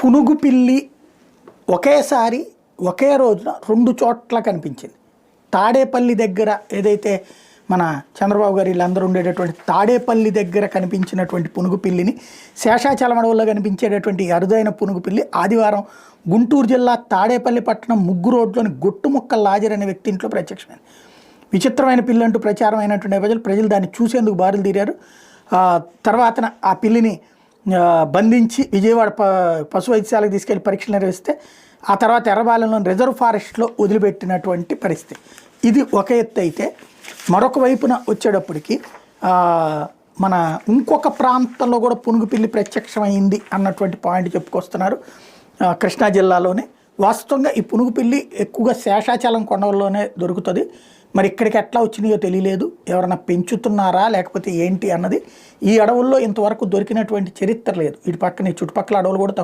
పునుగు పిల్లి ఒకేసారి ఒకే రోజున రెండు చోట్ల కనిపించింది. తాడేపల్లి దగ్గర ఏదైతే మన చంద్రబాబు గారు వీళ్ళందరూ ఉండేటటువంటి తాడేపల్లి దగ్గర కనిపించినటువంటి పునుగు పిల్లిని శేషాచలం అడవుల్లో కనిపించేటటువంటి అరుదైన పునుగు పిల్లి ఆదివారం గుంటూరు జిల్లా తాడేపల్లి పట్టణం ముగ్గు రోడ్లోని గొట్టుముక్క లాజర్ అనే వ్యక్తి ఇంట్లో ప్రత్యక్షమైంది. విచిత్రమైన పిల్లి అంటూ ప్రచారమైనటువంటి ప్రజలు ప్రజలు దాన్ని చూసేందుకు బారులు తీరారు. తర్వాత ఆ పిల్లిని బంధించి విజయవాడ ప పశు వైద్యశాలకు తీసుకెళ్ళి పరీక్షలు నిర్వహిస్తే ఆ తర్వాత ఎర్రబాలెంలోని రిజర్వ్ ఫారెస్ట్లో వదిలిపెట్టినటువంటి పరిస్థితి. ఇది ఒక ఎత్తు అయితే మరొక వైపున వచ్చేటప్పటికి మన ఇంకొక ప్రాంతంలో కూడా పునుగు పిల్లి ప్రత్యక్షమైంది అన్నటువంటి పాయింట్ చెప్పుకొస్తున్నారు కృష్ణా జిల్లాలోనే. వాస్తవంగా ఈ పునుగు పిల్లి ఎక్కువగా శేషాచలం కొండల్లోనే దొరుకుతుంది. మరి ఇక్కడికి ఎట్లా వచ్చినాయో తెలియలేదు. ఎవరైనా పెంచుతున్నారా లేకపోతే ఏంటి అన్నది ఈ అడవుల్లో ఇంతవరకు దొరికినటువంటి చరిత్ర లేదు. ఇటు పక్కన చుట్టుపక్కల అడవులు కూడా తక్కువ